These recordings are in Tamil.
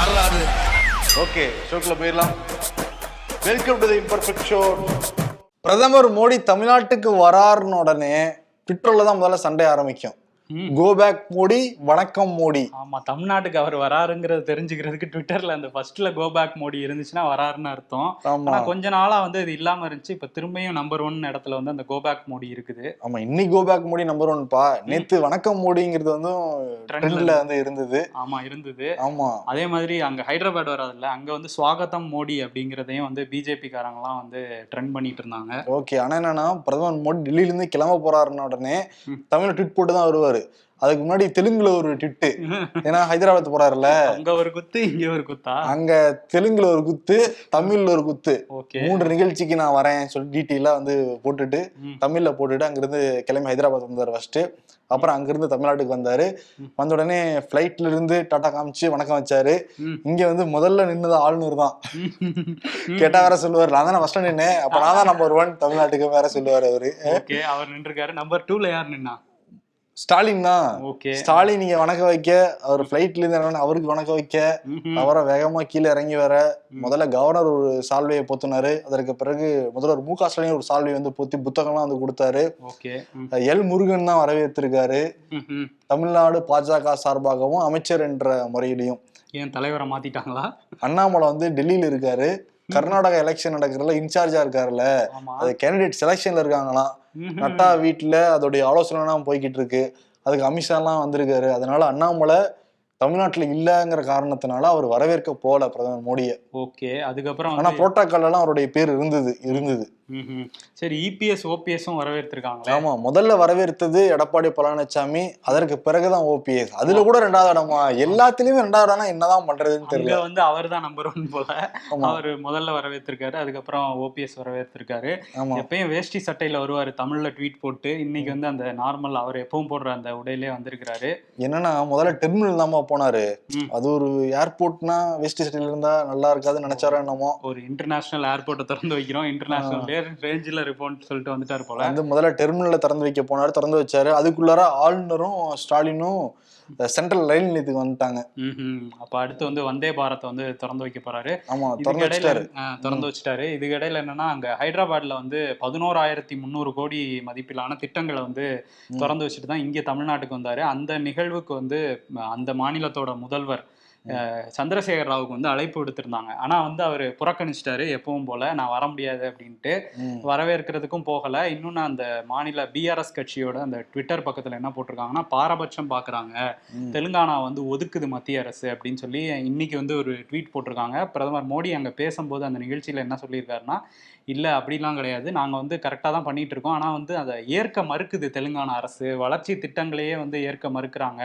வரலாறு ஓகே ஷோக்குள்ள போயிடலாம். Welcome to the imperfect show பிரதமர் மோடி தமிழ்நாட்டுக்கு வராருன்னு உடனே ட்விட்டர்ல தான் முதல்ல சண்டை ஆரம்பிக்கும். ம். கோ பேக் மோடி வணக்கம் மோடி. ஆமா தமிழ்நாட்டுக்கு அவர் வராருங்கிறத தெரிஞ்சுக்கிறதுக்கு ட்விட்டர்ல அந்த ஃபர்ஸ்ட்ல கோ பேக் மோடி இருந்துச்சுன்னா வராருன்னு அர்த்தம். ஆனா கொஞ்ச நாளா வந்து இது இல்லாம இருந்துச்சு. இப்ப திரும்பியும் நம்பர் ஒன் இடத்துல வந்து அந்த கோ பேக் மோடி இருக்குது. ஆமா இன்னைக்கு கோ பேக் மோடி நம்பர் ஒன்பா நேத்து வணக்கம் மோடிங்கிறது வந்து ட்ரெண்ட்ல வந்து இருந்தது. ஆமா இருந்தது. ஆமா. அதே மாதிரி அங்க ஹைதராபாத் வராதுல்ல அங்க வந்து ஸ்வாகத்தம் மோடி அப்படிங்கிறதையும் வந்து பிஜேபி காரங்கலாம் வந்து ட்ரெண்ட் பண்ணிட்டு இருந்தாங்க. ஓகே ஆனா என்னன்னா பிரதமர் மோடி டெல்லியில இருந்து கிளம்ப போறாருன்ன உடனே ம். தமிழ்ல ட்விட் போட்டு தான் வருவாரு. அதுக்கு முன்னாடி தெலுங்குல ஒரு ட்விட்டு ஏன்னா ஹைதராபாத் போறாருல்ல? அங்க ஒரு குத்து இங்க ஒரு குத்தா? அங்க தெலுங்குல ஒரு குத்து தமிழ்ல ஒரு குத்து. மூன்று நிகழ்ச்சிக்கு நான் வரேன் சொல்லி டீட்டெயிலா வந்து போட்டுட்டு. தமிழ்ல போட்டுட்டு அங்கிருந்து கிளம்பி ஹைதராபாத் வந்தார் ஃபர்ஸ்ட் அப்புறம் அங்கிருந்து தமிழ்நாட்டுக்கு வந்தாரு. வந்த உடனே ஃபிளைட்ல இருந்து டாடா காமிச்சு வணக்கம் வச்சாரு. இங்க வந்து முதல்ல நின்னது ஆளுநர் தான். கேட்டா வேற சொல்லுவாரு. நான் தானே ஃபர்ஸ்ட் நின்னேன். அப்ப நான் தான் நம்பர் ஒன் தமிழ்நாட்டுக்கு வேற சொல்லுவாரு அவரு. அவர் நின்றுருக்காரு. நம்பர் டூல யார் நின்னா? ஸ்டாலின் தான் ஓகே. ஸ்டாலின் நீங்க வணக்கம் வைக்க அவர் ஃபிளைட்ல இருந்து அவருக்கு வணக்கம் வைக்க அவரை வேகமா கீழே இறங்கி வர முதல்ல கவர்னர் ஒரு சால்வையை பொத்துனாரு. அதற்கு பிறகு முதல்வர் மு க ஸ்டாலின் ஒரு சால்வை வந்து பொத்தி புத்தகம்லாம் வந்து கொடுத்தாரு. எல் முருகன் தான் வரவேற்றிருக்காரு. தமிழ்நாடு பாஜக சார்பாகவும் அமைச்சர் என்ற முறையிலையும். ஏன் தலைவரை மாத்திட்டாங்களா? அண்ணாமலை வந்து டெல்லியில இருக்காரு. கர்நாடகா எலெக்ஷன் நடக்கிறதுல இன்சார்ஜா இருக்காருல்ல. அது கேண்டிடேட் செலெக்ஷன்ல இருக்காங்களாம். நட்டா வீட்டுல அதோடைய ஆலோசனைலாம் போய்கிட்டு இருக்கு. அதுக்கு அமித்ஷாலாம் வந்திருக்காரு. அதனால அண்ணாமலை தமிழ்நாட்டுல இல்லங்கிற காரணத்தினால அவர் வரவேற்க போல பிரதமர் மோடியை. ஓகே. அதுக்கப்புறம் ஆனா வந்து புரோட்டோக்கால் எல்லாம் அவருடைய பேர் இருந்தது இருந்தது. சரி E இபிஎஸ் ஓபிஎஸும் வரவேற்றிருக்காங்களே ஆமா முதல்ல வரவேற்றது எடப்பாடி பழனிசாமி அதற்கு பிறகுதான் ஓபிஎஸ் அதுல கூட ரெண்டாவது இடமா எல்லாத்துலயுமே ரெண்டாவது இடம்னா என்னதான் பண்றதுன்னு தெரியல. வந்து அவர் தான் நம்பர் ஒன் போல. அவர் முதல்ல வரவேற்றிருக்காரு அதுக்கப்புறம் ஓபிஎஸ் வரவேற்றிருக்காரு எப்பயும் வேஷ்டி சட்டையில வருவாரு தமிழ்ல ட்வீட் போட்டு. இன்னைக்கு வந்து அந்த நார்மல் அவர் எப்பவும் போடுற அந்த உடையிலே வந்திருக்கிறாரு. என்னன்னா முதல்ல டெர்மினல் தான்மா போனாரு. அது ஒரு ஏர்போர்ட்னா வெஸ்ட் சிட்டில இருந்தா நல்லா இருக்காதுன்னு நினைச்சாரோ என்னமோ. ஒரு இன்டர்நேஷனல் ஏர்போர்ட்டை திறந்து வைக்கிறோம் இன்டர்நேஷனல் ரேஞ்சில் இருப்போம்னு சொல்லிட்டு வந்துட்டார் போல. வந்து முதல்ல டெர்மினல்ல திறந்து வைக்க போனாரு திறந்து வச்சாரு. அதுக்குள்ளார ஆளுநரும் ஸ்டாலினும் சென்ட்ரல் ரயில் நிலையத்துக்கு வந்துட்டாங்க. அப்ப அடுத்து வந்து வந்தே பாரத்தை வந்து திறந்து வைக்க போறாரு. ஆமா திறந்து வச்சுட்டாரு. திறந்து வச்சுட்டாரு. இதுக்கு இடையில என்னன்னா அங்க ஹைதராபாத்ல வந்து பதினோராயிரத்தி முந்நூறு கோடி மதிப்பிலான திட்டங்களை வந்து. திறந்து வச்சுட்டு தான் இங்க தமிழ்நாட்டுக்கு வந்தாரு. அந்த நிகழ்வுக்கு வந்து அந்த மாநிலத்தோட முதல்வர் சந்திரசேகர் ராவுக்கு வந்து அழைப்பு விடுத்திருந்தாங்க. ஆனா வந்து அவர் புறக்கணிச்சிட்டாரு எப்பவும் போல நான் வர முடியாது அப்படின்ட்டு. வரவேற்கிறதுக்கும் போகல. இன்னொன்னு அந்த மாநில பிஆர்எஸ் கட்சியோட அந்த ட்விட்டர் பக்கத்துல என்ன போட்டிருக்காங்கன்னா பாரபட்சம் பாக்குறாங்க. தெலுங்கானா வந்து ஒதுக்குது மத்திய அரசு அப்படின்னு சொல்லி இன்னைக்கு வந்து ஒரு ட்வீட் போட்டிருக்காங்க. பிரதமர் மோடி அங்க பேசும்போது அந்த நிகழ்ச்சியில என்ன சொல்லியிருக்காருன்னா இல்ல அப்படிலாம் கிடையாது. நாங்க வந்து கரெக்டா தான் பண்ணிட்டு இருக்கோம். ஆனா வந்து அதை ஏற்க மறுக்குது தெலுங்கானா அரசு. வளர்ச்சி திட்டங்களையே வந்து ஏற்க மறுக்கிறாங்க.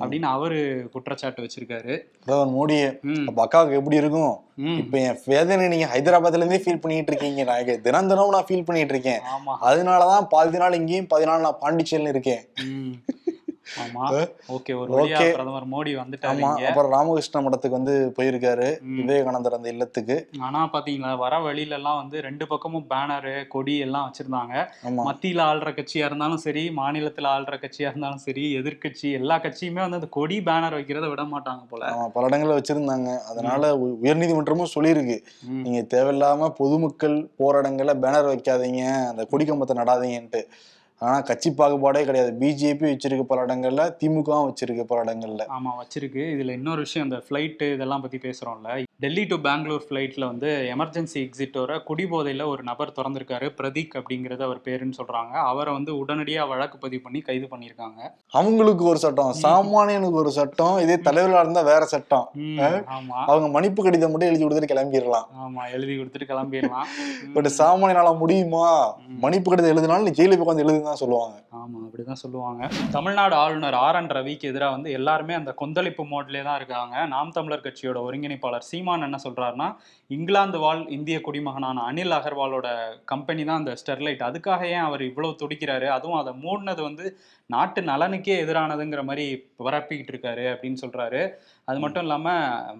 அப்படின்னு அவரு குற்றச்சாட்டு வச்சிருக்காரு. பிரதமர் மோடியே ம், அப்ப அக்காவுக்கு எப்படி இருக்கும். இப்ப என் வேதனை நீங்க ஹைதராபாத்ல இருந்தே ஃபீல் பண்ணிட்டு இருக்கீங்க. நான் தினம் தினம் நான் ஃபீல் பண்ணிட்டு இருக்கேன். அதனாலதான் பாதி நாள் இங்கேயும் பாதி நாள் நான் பாண்டிச்சேரியில இருக்கேன். ஓகே. பிரதமர் மோடி இங்க. அப்புறம் ராமகிருஷ்ண மடத்துக்கு வந்து போயிருக்காரு. விவேகானந்தர் அந்த இல்லத்துக்கு. ஆனா பாத்தீங்களா வர வழியில எல்லாம் வந்து ரெண்டு பக்கமும் பேனரு கொடி எல்லாம் வச்சிருந்தாங்க. மத்தியில ஆள்ற கட்சியா இருந்தாலும் சரி மாநிலத்துல ஆள்ற கட்சியா இருந்தாலும் சரி எதிர்க்கட்சி எல்லா கட்சியுமே வந்து அந்த கொடி பேனர் வைக்கிறத விட மாட்டாங்க போல. பல இடங்கள்ல வச்சிருந்தாங்க. அதனால உயர்நீதிமன்றமும் சொல்லியிருக்கு. நீங்க தேவையில்லாம பொதுமக்கள் போற இடங்கள்ல பேனர் வைக்காதீங்க அந்த கொடி கம்பத்தை நடாதீங்கன்ட்டு. ஆனா கட்சி பாகுபாடே கிடையாது. பிஜேபி வச்சிருக்க பல இடங்கள்ல திமுகவும் வச்சிருக்கு பல இடங்கள்ல. ஆமா வச்சிருக்கு. இதுல இன்னொரு விஷயம் இந்த ஃபிளைட் இதெல்லாம் பத்தி பேசுறோம்ல. டெல்லி டு பெங்களூர் ஃபிளைட்ல வந்து எமர்ஜென்சி எக்ஸிட்டோர குடிபோதையில ஒரு நபர் திறந்திருக்காரு பிரதீக் அப்படிங்கறது அவர் பேருன்னு சொல்றாங்க. அவரை வந்து உடனடியா வழக்கு பதிவு பண்ணி கைது பண்ணியிருக்காங்க. அவங்களுக்கு ஒரு சட்டம். சாமானியனுக்கு ஒரு சட்டம். இதே தலைவர்களா இருந்தா வேற சட்டம். அவங்க மன்னிப்பு கடிதம் மட்டும் எழுதி கொடுத்துட்டு கிளம்பிடலாம் ஆமா எழுதி கொடுத்துட்டு கிளம்பிடலாம் பட் சாமானியனால முடியுமா. மன்னிப்பு கடிதம் எழுதினாலும் நீ ஜெயிலுக்கு உட்காந்து தான் சொல்லுவாங்க. ஆமா அப்படிதான் சொல்லுவாங்க. தமிழ்நாடு ஆளுநர் ஆர் என் ரவிக்கு எதிராக வந்து எல்லாருமே அந்த கொந்தளிப்பு மோட்லேயே தான் இருக்காங்க. நாம் தமிழர் கட்சியோட ஒருங்கிணைப்பாளர் சீமான் என்ன சொல்றாருன்னா இங்கிலாந்து வாழ் இந்திய குடிமகனான அனில் அகர்வாலோட கம்பெனி தான் அந்த ஸ்டெர்லைட். அதுக்காக ஏன் அவர் இவ்வளவு துடிக்கிறாரு? அதுவும் அதை மூடினது வந்து நாட்டு நலனுக்கே எதிரானதுங்கிற மாதிரி பரப்பிக்கிட்டு இருக்காரு அப்படின்னு சொல்றாரு. அது மட்டும் இல்லாம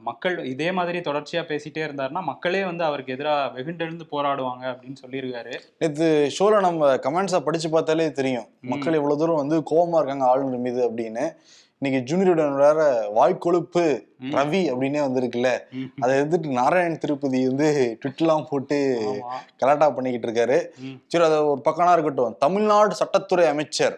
மக்கள் இதே மாதிரி தொடர்ச்சியா பேசிட்டே இருந்தாருன்னா மக்களே வந்து அவருக்கு எதிராக வெகுண்டெழுந்து போராடுவாங்க அப்படின்னு சொல்லியிருக்காரு நேற்று ஷோல நம்ம கமெண்ட்ஸை படிச்சு பார்த்தாலே தெரியும். மக்கள் இவ்வளவு தூரம் வந்து கோவமா இருக்காங்க ஆளுநர் மீது அப்படின்னு இன்னைக்கு ஜூனியருடன் வேற வாய்க்கொழுப்பு. ரவி அப்படின்னே வந்திருக்குல்ல. அதை எதிர்த்து நாராயண் திருப்பதி வந்து ட்விட்லாம் போட்டு. கலாட்டா பண்ணிக்கிட்டு இருக்காரு. சரி அது ஒரு பக்கம்னா இருக்கட்டும் தமிழ்நாடு சட்டத்துறை அமைச்சர்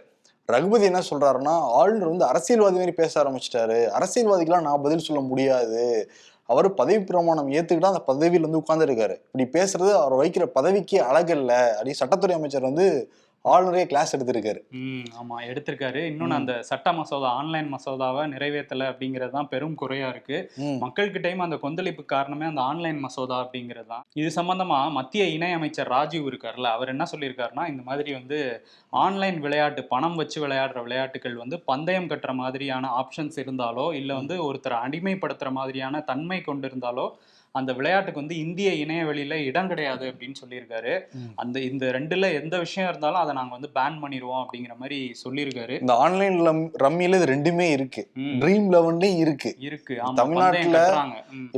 ரகுபதி என்ன சொல்றாருன்னா ஆளுநர் வந்து அரசியல்வாதி மாதிரி பேச ஆரம்பிச்சிட்டாரு. அரசியல்வாதிக்கெல்லாம் நான் பதில் சொல்ல முடியாது. அவர் பதவி பிரமாணம் ஏற்றுக்கிட்டா அந்த பதவியில் வந்து உட்கார்ந்துருக்காரு. இப்படி பேசுறது அவர் வைக்கிற பதவிக்கு இல்லை. அப்படின்னு சட்டத்துறை அமைச்சர் வந்து ஆளுநரே கிளாஸ் எடுத்திருக்காரு. ஆமா எடுத்திருக்காரு. இன்னொன்னு அந்த சட்ட மசோதா ஆன்லைன் மசோதாவை நிறைவேற்றல அப்படிங்கிறது தான் பெரும் குறையா இருக்கு. ம். மக்கள்கிட்டயும் அந்த கொந்தளிப்பு காரணமே அந்த ஆன்லைன் மசோதா அப்படிங்கிறது தான். இது சம்பந்தமா மத்திய இணை அமைச்சர் ராஜீவ் இருக்கார்ல அவர் என்ன சொல்லியிருக்காருன்னா இந்த மாதிரி வந்து ஆன்லைன் விளையாட்டு பணம் வச்சு விளையாடுற விளையாட்டுகள் வந்து பந்தயம் கட்டுற மாதிரியான ஆப்ஷன்ஸ் இருந்தாலோ இல்ல வந்து ஒருத்தரை அடிமைப்படுத்துற மாதிரியான தன்மை கொண்டிருந்தாலோ அந்த விளையாட்டுக்கு வந்து இந்திய இணையவெளியில இடம் கிடையாது அப்படின்னு சொல்லியிருக்காரு. அந்த இந்த ரெண்டுல எந்த விஷயம் இருந்தாலும் அதை நாங்க வந்து பேன் பண்ணிடுவோம் அப்படிங்கிற மாதிரி சொல்லியிருக்காரு. இந்த ஆன்லைன் ரம்மியில இது ரெண்டுமே இருக்கு. ட்ரீம் லெவன்லயும் இருக்கு. இருக்கு. தமிழ்நாட்டுல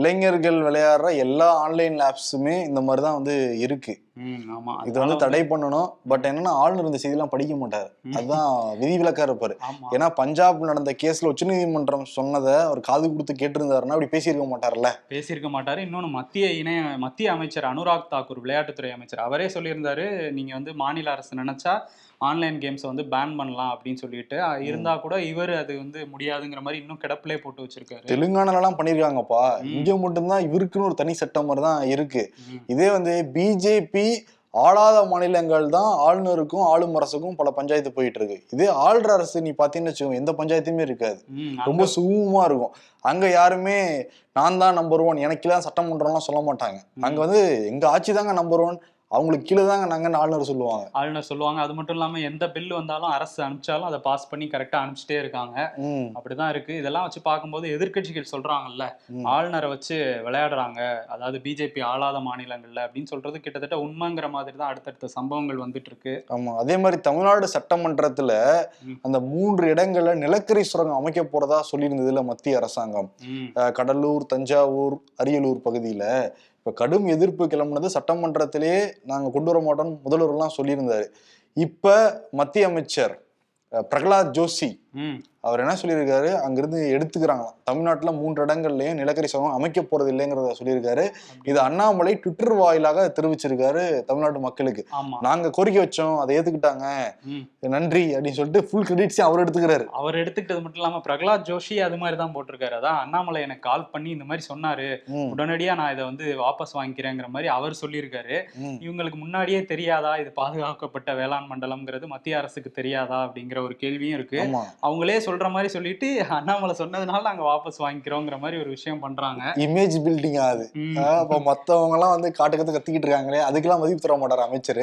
இளைஞர்கள் விளையாடுற எல்லா ஆன்லைன் ஆப்ஸுமே இந்த மாதிரி தான் வந்து இருக்கு. இது வந்து தடை பண்ணணும். பட் என்னன்னா ஆளுநர் இந்த செய்தியெல்லாம் படிக்க மாட்டாரு. அதுதான் விதிவிலக்கா இருப்பாரு. ஏன்னா பஞ்சாப் நடந்த கேஸ்ல உச்சநீதிமன்றம் சொன்னதை அவர் காது கொடுத்து கேட்டிருந்தாருன்னா அப்படி பேசியிருக்க மாட்டார்ல பேசியிருக்க மாட்டாரு. இன்னொன்னு மத்திய இணைய மத்திய அமைச்சர் அனுராக் தாக்கூர் விளையாட்டுத்துறை அமைச்சர். அவரே சொல்லியிருந்தாரு நீங்க வந்து மாநில அரசு நினைச்சா ஆன்லைன் கேம்ஸை வந்து பேன் பண்ணலாம் அப்படின்னு சொல்லிட்டு. அஹ், இருந்தா கூட இவர் அது வந்து முடியாதுங்கிற மாதிரி இன்னும் கிடப்பிலே போட்டு வச்சிருக்காரு. தெலுங்கானால எல்லாம் பண்ணிருக்காங்கப்பா. ம். இங்க மட்டும்தான் இவருக்குன்னு ஒரு தனி சட்டம் மாதிரி தான் இருக்கு. ம், இதே வந்து பிஜேபி ஆளாத மாநிலங்கள் தான் ஆளுநருக்கும் ஆளும் அரசுக்கும் பல பஞ்சாயத்து போயிட்டு இருக்கு இதே ஆளுற அரசு நீ பாத்தீங்கன்னு வச்சுக்கோ எந்த பஞ்சாயத்துமே இருக்காது. ரொம்ப சுகமா இருக்கும். அங்க யாருமே நான் தான் நம்பர் ஒன் எனக்கு தான் சட்டமன்றம்லாம் சொல்ல மாட்டாங்க. அங்க வந்து எங்க ஆட்சி தாங்க நம்பர் ஒன் அவங்களுக்கு கீழே தாங்க நாங்கன்னு ஆளுநர் சொல்லுவாங்க. ஆளுநர் சொல்லுவாங்க. அது மட்டும் இல்லாம எந்த பில் வந்தாலும் அரசு அனுப்பிச்சாலும் அதை பாஸ் பண்ணி கரெக்டா அனுப்பிச்சிட்டே இருக்காங்க. அப்படிதான் இருக்கு. இதெல்லாம் வச்சு பார்க்கும்போது எதிர்க்கட்சிகள் சொல்றாங்கல்ல. ஆளுநரை வச்சு விளையாடுறாங்க. அதாவது பிஜேபி ஆளாத மாநிலங்கள்ல அப்படின்னு சொல்றது கிட்டத்தட்ட உண்மைங்கிற மாதிரி தான் அடுத்தடுத்த சம்பவங்கள் வந்துட்டு இருக்கு. ஆமா. அதே மாதிரி தமிழ்நாடு சட்டமன்றத்துல. அந்த மூன்று இடங்கள்ல நிலக்கரி சுரங்கம் அமைக்க போறதா சொல்லியிருந்ததுல மத்திய அரசாங்கம். கடலூர் தஞ்சாவூர் அரியலூர் பகுதியில. இப்போ கடும் எதிர்ப்பு கிளம்புனது சட்டமன்றத்திலேயே நாங்கள் கொண்டு வர மாட்டோம்னு முதல்வர்லாம் சொல்லியிருந்தாரு. இப்போ மத்திய அமைச்சர் பிரகலாத் ஜோஷி அவர் என்ன சொல்லியிருக்காரு? அங்கிருந்து எடுத்துக்கிறாங்களாம். தமிழ்நாட்டுல மூன்று இடங்கள்லயும் நிலக்கரி சுரங்கம் அமைக்க போறது இல்லைங்கிறத சொல்லியிருக்காரு. இது அண்ணாமலை ட்விட்டர் வாயிலாக தெரிவிச்சிருக்காரு தமிழ்நாட்டு மக்களுக்கு. நாங்க கோரிக்கை வச்சோம் அதை ஏத்துக்கிட்டாங்க. நன்றி அப்படின்னு சொல்லிட்டு ஃபுல் கிரெடிட்ஸையும் அவர் எடுத்துக்கிறாரு. அவர் எடுத்துக்கிட்டது மட்டும் இல்லாம பிரகலாத் ஜோஷி அது மாதிரி தான் போட்டிருக்காரு. அதான் அண்ணாமலை எனக்கு கால் பண்ணி இந்த மாதிரி சொன்னாரு. உடனடியா நான் இதை வந்து வாபஸ் வாங்கிக்கிறேங்கிற மாதிரி அவர் சொல்லியிருக்காரு. இவங்களுக்கு முன்னாடியே தெரியாதா? இது பாதுகாக்கப்பட்ட வேளாண் மண்டலம்ங்கிறது மத்திய அரசுக்கு தெரியாதா? அப்படிங்கிற ஒரு கேள்வியும் இருக்கு. அவங்களே சொல்ற மாதிரி சொல்லிட்டு அண்ணாமலை சொன்னதுனால நாங்க வாபஸ் வாங்கிக்கிறோங்கிற மாதிரி ஒரு விஷயம் பண்றாங்க. இமேஜ் பில்டிங் ஆகுது அப்ப மத்தவங்க எல்லாம் வந்து காட்டு கத்து கத்திக்கிட்டு இருக்காங்களே அதுக்கெல்லாம் மதிப்பு தர மாட்டாரு அமைச்சர்?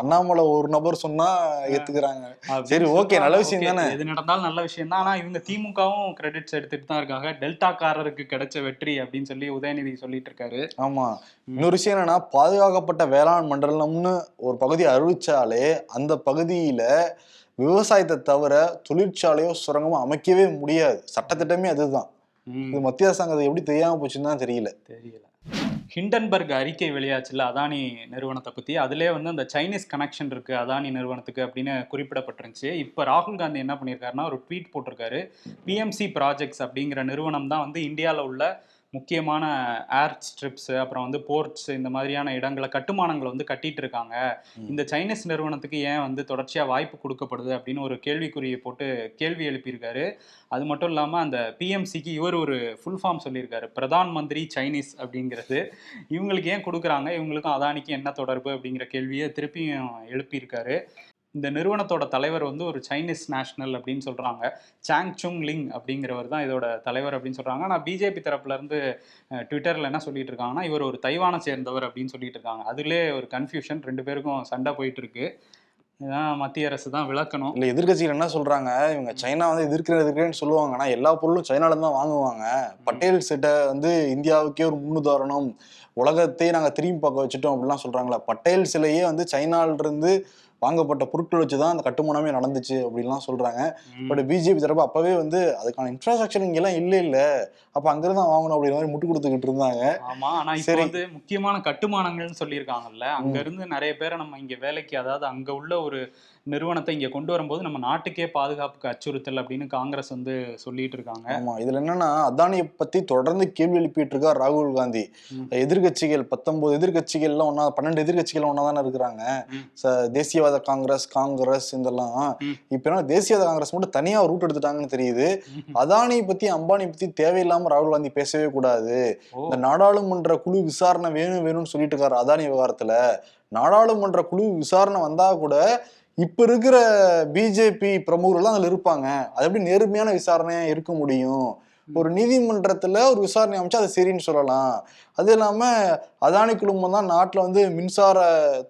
அண்ணாமலை ஒரு நபர் சொன்னா ஏத்துக்கிறாங்க. சரி, சொல்றாங்க. நல்ல விஷயம் தானே? எது நடந்தாலும் நல்ல விஷயம் தான். ஆனா இவங்க திமுகவும் கிரெடிட்ஸ் எடுத்துட்டு தான் இருக்காங்க. டெல்டாக்காரருக்கு கிடைச்ச வெற்றி அப்படின்னு சொல்லி உதயநிதி சொல்லிட்டு இருக்காரு. ஆமா. இன்னொரு விஷயம் என்னன்னா பாதுகாக்கப்பட்ட வேளாண் மண்டலம்னு ஒரு பகுதி அறிவிச்சாலே அந்த பகுதியில விவசாயத்தை தவிர தொழிற்சாலையோ சுரங்கமோ அமைக்கவே முடியாது. சட்டத்திட்டமே அதுதான். இது மத்திய அரசாங்கம் எப்படி தெரியாம போச்சுன்னு தான் தெரியல. தெரியல. ஹிண்டன்பர்க் அறிக்கை வெளியாச்சுல அதானி நிறுவனத்தை பத்தி? அதுலயே வந்து அந்த சைனீஸ் கனெக்ஷன் இருக்கு அதானி நிறுவனத்துக்கு அப்படின்னு குறிப்பிடப்பட்டிருந்துச்சு. இப்போ ராகுல் காந்தி என்ன பண்ணியிருக்காருன்னா ஒரு ட்வீட் போட்டிருக்காரு. பிஎம்சி ப்ராஜெக்ட்ஸ் அப்படிங்கிற நிறுவனம் தான் வந்து இந்தியாவில் உள்ள முக்கியமான ஏர் ஸ்ட்ரிப்ஸ் அப்புறம் வந்து போர்ட்ஸ் இந்த மாதிரியான இடங்களை கட்டுமானங்களை வந்து கட்டிட்டு இருக்காங்க. இந்த சைனீஸ் நிறுவனத்துக்கு ஏன் வந்து தொடர்ச்சியாக வாய்ப்பு கொடுக்கப்படுது அப்படின்னு ஒரு கேள்விக்குறியை போட்டு கேள்வி எழுப்பியிருக்காரு. அது மட்டும் இல்லாமல் அந்த பிஎம்சிக்கு இவர் ஒரு ஃபுல் ஃபார்ம் சொல்லியிருக்காரு. பிரதான் மந்திரி சைனீஸ் அப்படிங்கிறது. இவங்களுக்கு ஏன் கொடுக்குறாங்க? இவங்களுக்கும் அதானிக்கு என்ன தொடர்பு அப்படிங்கிற கேள்வியை திருப்பியும் எழுப்பியிருக்காரு. இந்த நிறுவனத்தோட தலைவர் வந்து ஒரு சைனீஸ் நேஷனல் அப்படின்னு சொல்றாங்க. சாங் சுங் லிங் அப்படிங்கிறவர் தான் இதோட தலைவர் அப்படின்னு சொல்றாங்க. ஆனால் பிஜேபி தரப்புல இருந்து அஹ், ட்விட்டர்ல என்ன சொல்லிட்டு இருக்காங்கன்னா இவர் ஒரு தைவானை சேர்ந்தவர் அப்படின்னு சொல்லிட்டு இருக்காங்க. அதுலேயே ஒரு கன்ஃபியூஷன் ரெண்டு பேருக்கும் சண்டை போயிட்டு இருக்கு. இதான் மத்திய அரசு தான் விளக்கணும். இல்ல எதிர்க்கட்சிகள் என்ன சொல்றாங்க? இவங்க சைனா வந்து எதிர்க்கிற எதிர்க்கிறேன்னு சொல்லுவாங்க. ஆனா எல்லா பொருளும் சைனால தான் வாங்குவாங்க. பட்டேல் செட்டை வந்து இந்தியாவுக்கே ஒரு முன்னுதாரணம். உலகத்தையே நாங்க திரும்பி பார்க்க வச்சுட்டோம் அப்படிலாம் சொல்றாங்களா பட்டேல் சிலையே வந்து சைனால இருந்து வாங்கப்பட்ட பொருட்கள் வச்சு தான் அந்த கட்டுமானமே நடந்துச்சு அப்படின்லாம் சொல்றாங்க. பட் பிஜேபி தரப்பு அப்பவே வந்து அதுக்கான இன்ஃப்ராஸ்ட்ரக்சர் இங்கெல்லாம் இல்ல இல்ல அப்ப அங்கிருந்து தான் வாங்கணும் அப்படிங்கிற மாதிரி முட்டு கொடுத்துக்கிட்டு இருந்தாங்க ஆமா ஆனா இப்போ. வந்து முக்கியமான கட்டுமானங்கள்னு சொல்லியிருக்காங்கல்ல அங்க இருந்து நிறைய பேரை நம்ம இங்க வேலைக்கு அதாவது அங்க உள்ள ஒரு நிறுவனத்தை இங்க கொண்டு வரும்போது நம்ம நாட்டுக்கே பாதுகாப்புக்கு அச்சுறுத்தல் அப்படின்னு காங்கிரஸ் வந்து சொல்லிட்டு இருக்காங்க. ஆமா இதுல என்னன்னா அதானியை பத்தி தொடர்ந்து கேள்வி எழுப்பிட்டு இருக்கார் ராகுல் காந்தி. எதிர்கட்சிகள் பத்தொன்பது எதிர்கட்சிகள்லாம் ஒன்னா பன்னெண்டு எதிர்கட்சிகள் ஒன்னா தானே இருக்கிறாங்க தேசியவாத காங்கிரஸ் காங்கிரஸ் இதெல்லாம். இப்ப என்ன தேசியவாத காங்கிரஸ் மட்டும் தனியா ரூட் எடுத்துட்டாங்கன்னு தெரியுது. அதானி பத்தி அம்பானி பத்தி தேவையில்லாம ராகுல் காந்தி பேசவே கூடாது. இந்த நாடாளுமன்ற குழு விசாரணை வேணும் வேணும்னு சொல்லிட்டு இருக்காரு அதானி விவகாரத்துல. நாடாளுமன்ற குழு விசாரணை வந்தா கூட இப்ப இருக்கிற பிஜேபி பிரமுகர்கள் அதுல இருப்பாங்க. அது எப்படி நேர்மையான விசாரணையா இருக்க முடியும்? ஒரு நீதிமன்றத்துல ஒரு விசாரணை அமைச்சா அது சரின்னு சொல்லலாம். அது இல்லாம அதானி குழுமம் தான் நாட்டுல வந்து மின்சார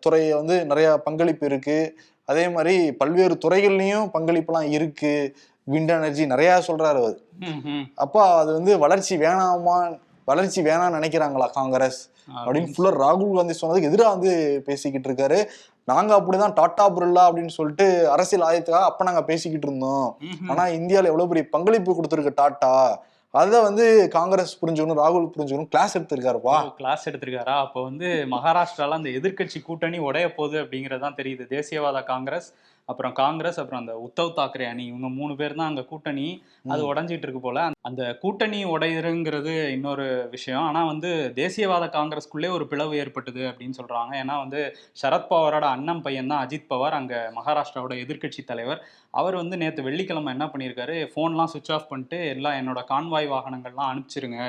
துறையை வந்து நிறைய பங்களிப்பு இருக்கு. அதே மாதிரி பல்வேறு துறைகள்லயும் பங்களிப்புலாம் இருக்கு. விண்ட் எனர்ஜி நிறைய சொல்றாரு ம். அப்பா அது வந்து வளர்ச்சி வேணாமா வளர்ச்சி வேணாம்னு நினைக்கிறாங்களா காங்கிரஸ்? அப்படின்னு ஃபுல்லா ராகுல் காந்தி சொன்னதுக்கு எதிராக வந்து பேசிக்கிட்டு இருக்காரு. நாங்க அப்படிதான் டாடா பிர்லா அப்படின்னு சொல்லிட்டு அரசியல் ஆயத்துக்காக அப்ப நாங்க பேசிக்கிட்டு இருந்தோம். ம்ஹும். ஆனா இந்தியால எவ்வளவு பெரிய பங்களிப்பு கொடுத்துருக்கு டாடா அதை வந்து காங்கிரஸ் புரிஞ்சுக்கணும் ராகுல் புரிஞ்சுக்கணும் கிளாஸ் எடுத்திருக்காருப்பா. கிளாஸ் எடுத்திருக்காரா? அப்போ வந்து மகாராஷ்டிரால அந்த எதிர்க்கட்சி கூட்டணி உடைய போகுது அப்படிங்கறதுதான் தெரியுது. தேசியவாத காங்கிரஸ் அப்புறம் காங்கிரஸ் அப்புறம் அந்த உத்தவ் தாக்கரே அணி இவங்க மூணு பேர் தான் அங்க கூட்டணி. அது உடைஞ்சிட்டு இருக்கு போல. அந்த கூட்டணி உடையுதுங்கிறது இன்னொரு விஷயம். ஆனா வந்து தேசியவாத காங்கிரஸ்க்குள்ளே ஒரு பிளவு ஏற்பட்டது அப்படின்னு சொல்றாங்க. ஏன்னா வந்து சரத்பவாரோட அண்ணன் பையன் தான் அஜித் பவார் அங்க மகாராஷ்டிராவோட எதிர்க்கட்சி தலைவர். அவர் வந்து நேற்று வெள்ளிக்கிழமை என்ன பண்ணியிருக்காரு? ஃபோன்லாம் சுவிச் ஆஃப் பண்ணிட்டு எல்லாம் என்னோட கான்வாய் வாகனங்கள்லாம் அனுப்பிச்சிருங்க.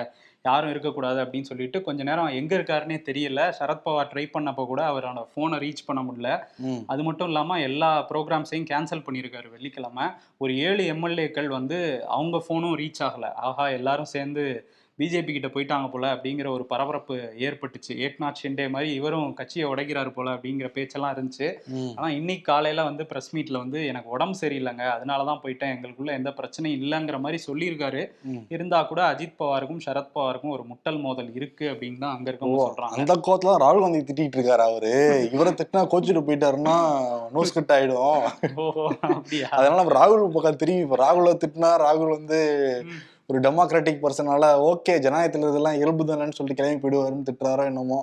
யாரும் இருக்கக்கூடாது அப்படின்னு சொல்லிட்டு கொஞ்ச நேரம் எங்க இருக்காருன்னே தெரியல. சரத்பவார் ட்ரை பண்ணப்போ கூட அவரோட ஃபோனை ரீச் பண்ண முடியல. அது மட்டும் இல்லாம எல்லா ப்ரோக்ராம்ஸையும் கேன்சல் பண்ணியிருக்காரு வெள்ளிக்கிழமை. ஒரு ஏழு எம்எல்ஏக்கள் வந்து அவங்க ஃபோனும் ரீச் ஆகல. ஆஹா எல்லாரும் சேர்ந்து பிஜேபி கிட்ட போயிட்டாங்க போல அப்படிங்கிற ஒரு பரபரப்பு ஏற்பட்டுச்சு. ஏக்நாத் ஷிண்டே மாதிரி இவரும் கட்சியை உடைக்கிறாரு போல அப்படிங்கிற பேச்செல்லாம் இருந்துச்சு. ஆனா இன்னைக்கு காலையில வந்து பிரஸ் மீட்ல வந்து எனக்கு உடம்பு சரியில்லைங்க. அதனால தான் போயிட்டேன். எங்களுக்குள்ள எந்த பிரச்சனையும் இல்லைங்கிற மாதிரி சொல்லியிருக்காரு. இருந்தா கூட அஜித் பவாருக்கும் சரத் பவாருக்கும் ஒரு முட்டல் மோதல் இருக்கு அப்படின்னு தான் அங்க இருக்கவங்க சொல்றாங்க. அந்த கோத்துல ராகுல் காந்தி திட்டிட்டு இருக்காரு அவரு. இவரை திட்டினா கோச்சிட்டு போயிட்டாருன்னா நோஸ் கட் ஆயிடும். அதனால ராகுல் பக்கம் திரும்பி ராகுல திட்டினா ராகுல் வந்து. ஒரு டெமோக்ராட்டிக் பர்சனால ஓகே ஜனநாயகத்துல இதெல்லாம் இயல்பு தானேன்னு சொல்லிட்டு கிளம்பி போயிடுவாருன்னு திட்டுறாரோ என்னமோ.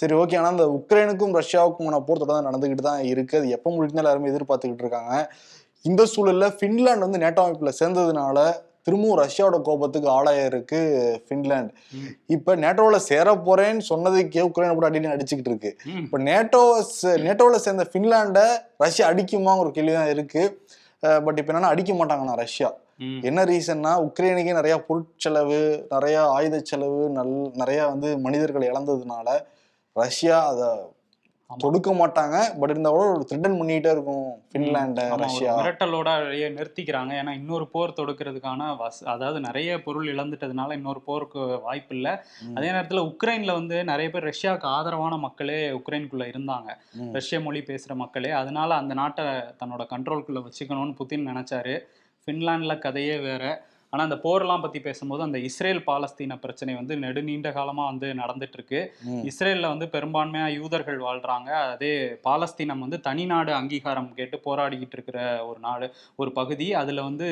சரி ஓகே ஆனா இந்த உக்ரைனுக்கும் ரஷ்யாவுக்குமான போர் தொடர்ந்து நடந்துகிட்டு தான் இருக்கு அது எப்போ முடியுதுன்னு எல்லாருமே எதிர்பார்த்துக்கிட்டு இருக்காங்க இந்த சூழல்ல ஃபின்லாந்து வந்து நேட்டோ அமைப்புல சேர்ந்ததுனால திரும்பவும் ரஷ்யாவோட கோபத்துக்கு ஆளாயிருக்கு ஃபின்லாந்து ம். இப்ப நேட்டோல சேர போறேன்னு சொன்னதுக்கே உக்ரைனை போட்டு அடின்னு அடிச்சுக்கிட்டு இருக்கு. இப்ப நேட்டோ நேட்டோல சேர்ந்த ஃபின்லாண்டை ரஷ்யா அடிக்குமாங்கிற ஒரு கேள்வி தான் இருக்கு பட் இப்ப என்னன்னா அடிக்க மாட்டாங்கண்ணா ரஷ்யா. என்ன ரீசன்னா உக்ரைனுக்கே நிறைய பொருட்செலவு நிறைய ஆயுத செலவு நல் நிறைய வந்து மனிதர்கள் இழந்ததுனால ரஷ்யா அதை. தொடுக்க மாட்டாங்க. பட் இருந்தாலும் ஒரு த்ரெட்டன் பண்ணிட்டே இருக்கும். Finland Russia. மிரட்டலோட நிறுத்திக்கிறாங்க. ஏன்னா இன்னொரு போர் தொடுக்கிறதுக்கான வஸ் அதாவது நிறைய பொருள் இழந்துட்டதுனால இன்னொரு போருக்கு வாய்ப்பு இல்லை. அதே நேரத்துல உக்ரைன்ல வந்து நிறைய பேர் ரஷ்யாவுக்கு ஆதரவான மக்களே உக்ரைனுக்குள்ள இருந்தாங்க. ரஷ்ய மொழி பேசுற மக்களே. அதனால அந்த நாட்டை தன்னோட கண்ட்ரோல்குள்ள வச்சுக்கணும்னு புதின் நினைச்சாரு. ஃபின்லாண்டில் கதையே வேறு. ஆனா அந்த போர்லாம் பத்தி பேசும்போது அந்த இஸ்ரேல் பாலஸ்தீன பிரச்சனை வந்து நெடுநீண்ட காலமா வந்து நடந்துட்டு இருக்கு. இஸ்ரேல்ல வந்து பெரும்பான்மையா யூதர்கள் வாழ்றாங்க. அதே பாலஸ்தீனம் வந்து தனிநாடு அங்கீகாரம் கேட்டு போராடிக்கிட்டு இருக்கிற ஒரு நாடு ஒரு பகுதி. அதுல வந்து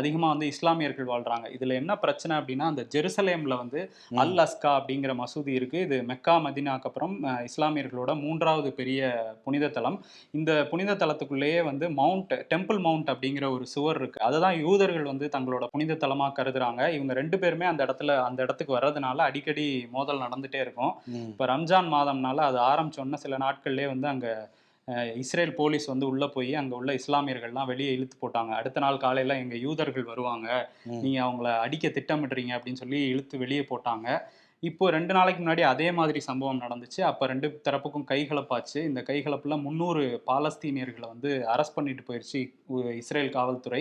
அதிகமா வந்து இஸ்லாமியர்கள் வாழ்றாங்க. இதுல என்ன பிரச்சனை அப்படின்னா அந்த ஜெருசலேம்ல வந்து. அல் அஸ்கா அப்படிங்கிற மசூதி இருக்கு. இது மெக்கா மதினாக்கு அப்புறம் இஸ்லாமியர்களோட மூன்றாவது பெரிய புனித தலம் இந்த புனித தலத்துக்குள்ளேயே வந்து மவுண்ட் டெம்பிள் மவுண்ட் அப்படிங்கிற ஒரு சுவர் இருக்கு. அதை தான் யூதர்கள் வந்து தங்களோட புனித தலமா கருதுறாங்க. இவங்க ரெண்டு பேருமே அந்த இடத்துல அந்த இடத்துக்கு வர்றதுனால அடிக்கடி மோதல் நடந்துட்டே இருக்கும். இப்போ ரம்ஜான் மாதம்னால அது ஆரம்பிச்சோன்ன சில நாட்கள்லேயே வந்து அங்கே இஸ்ரேல் போலீஸ் வந்து உள்ளே போய் அங்கே உள்ள இஸ்லாமியர்கள்லாம் வெளியே இழுத்து போட்டாங்க. அடுத்த நாள் காலையில் எங்கள் யூதர்கள் வருவாங்க. நீங்கள் அவங்கள அடிக்க திட்டமிடுறீங்க அப்படின்னு சொல்லி இழுத்து வெளியே போட்டாங்க. இப்போ ரெண்டு நாளைக்கு முன்னாடி அதே மாதிரி சம்பவம் நடந்துச்சு அப்போ ரெண்டு தரப்புக்கும் கைகலப்பாச்சு இந்த கைகலப்புல முந்நூறு பாலஸ்தீனியர்களை வந்து அரெஸ்ட் பண்ணிட்டு போயிடுச்சு இஸ்ரேல் காவல்துறை.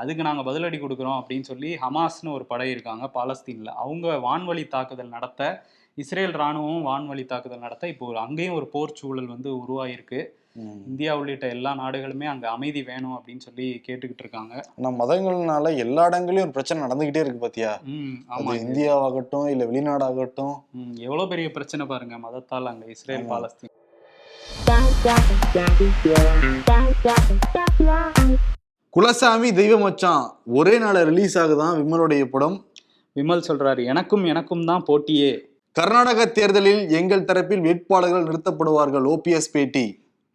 அதுக்கு நாங்கள் பதிலடி கொடுக்குறோம் அப்படின்னு சொல்லி ஹமாஸ்னு ஒரு படை இருக்காங்க பாலஸ்தீனில் அவங்க வான்வழி தாக்குதல் நடத்த இஸ்ரேல் ராணுவமும் வான்வழி தாக்குதல் நடத்த இப்போ அங்கேயும் ஒரு போர் சூழல் வந்து உருவாயிருக்கு. இந்தியா உள்ளிட்ட எல்லா நாடுகளுமே அங்கே அமைதி வேணும் அப்படின்னு சொல்லி கேட்டுக்கிட்டு இருக்காங்க. ஆனா மதங்கள்னால எல்லா இடங்களையும் ஒரு பிரச்சனை நடந்துகிட்டே இருக்கு பாத்தியா? ஆமா இந்தியாவாகட்டும் இல்ல வெளிநாடாகட்டும். ம் எவ்வளோ பெரிய பிரச்சனை பாருங்க மதத்தால் அங்கே இஸ்ரேல். பாலஸ்தீன். குலசாமி தெய்வ மச்சான் ஒரே நாள் ரிலீஸ் ஆகுதான் விமலுடைய படம். விமல் சொல்றாரு எனக்கும் எனக்கும் தான் போட்டியே. கர்நாடக தேர்தலில் எங்கள் தரப்பில் வேட்பாளர்கள் நிறுத்தப்படுவார்கள் ஓபிஎஸ் பேட்டி.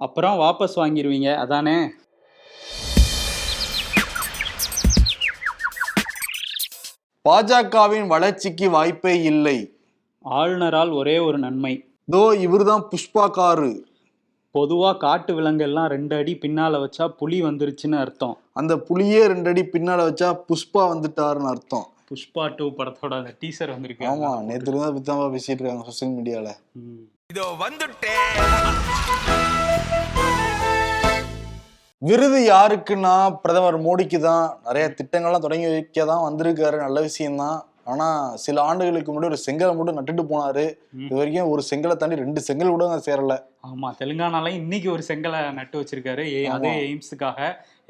அப்புறம் வாபஸ் வாங்கிடுவீங்க அதானே? பாஜகவின் வளர்ச்சிக்கு வாய்ப்பே இல்லை. ஆளுநரால் ஒரே ஒரு நன்மை. தோ இவர்தான் புஷ்பா காரு பொதுவா காட்டு விலங்கெல்லாம் ரெண்டு அடி பின்னால வச்சா புலி வந்துருச்சுன்னு அர்த்தம். அந்த புலியே ரெண்டு அடி பின்னால வச்சா புஷ்பா வந்துட்டாருன்னு அர்த்தம். புஷ்பா டூ படத்தோட அந்த டீசர் வந்திருக்கு. ஆமா நேத்து இருந்தா பித்தமா பேசிட்டு இருக்காங்க சோசியல் மீடியால ம். இதோ வந்துட்டேன் விருது யாருக்குன்னா பிரதமர் மோடிக்கு தான். நிறைய திட்டங்கள்லாம் தொடங்கி வைக்க தான் வந்திருக்காரு. நல்ல விஷயம்தான். ஆனா சில ஆண்டுகளுக்கு முன்னாடி ஒரு செங்கலை மட்டும் நட்டுட்டு போனாரு. இது வரைக்கும் ஒரு செங்கலை தாண்டி ரெண்டு செங்கல் கூட சேரல. ஆமா தெலுங்கானால இன்னைக்கு ஒரு செங்கலை நட்டு வச்சிருக்காரு. அதே எய்ம்ஸுக்காக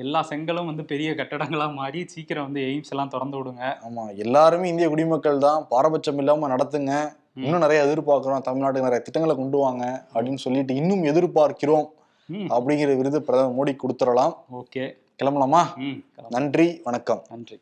எல்லா செங்கலும் வந்து பெரிய கட்டடங்களா மாறி சீக்கிரம் வந்து எய்ம்ஸ் எல்லாம் திறந்து விடுங்க. ஆமா எல்லாருமே இந்திய குடிமக்கள் தான். பாரபட்சம் இல்லாம நடத்துங்க. இன்னும் நிறைய எதிர்பார்க்கிறோம். தமிழ்நாட்டுக்கு நிறைய திட்டங்களை கொண்டு வாங்க அப்படின்னு சொல்லிட்டு இன்னும் எதிர்பார்க்கிறோம் அப்படிங்கிற விருது பிரதமர் மோடி கொடுத்துடலாம். ஓகே. கிளம்பலாமா. நன்றி வணக்கம். நன்றி.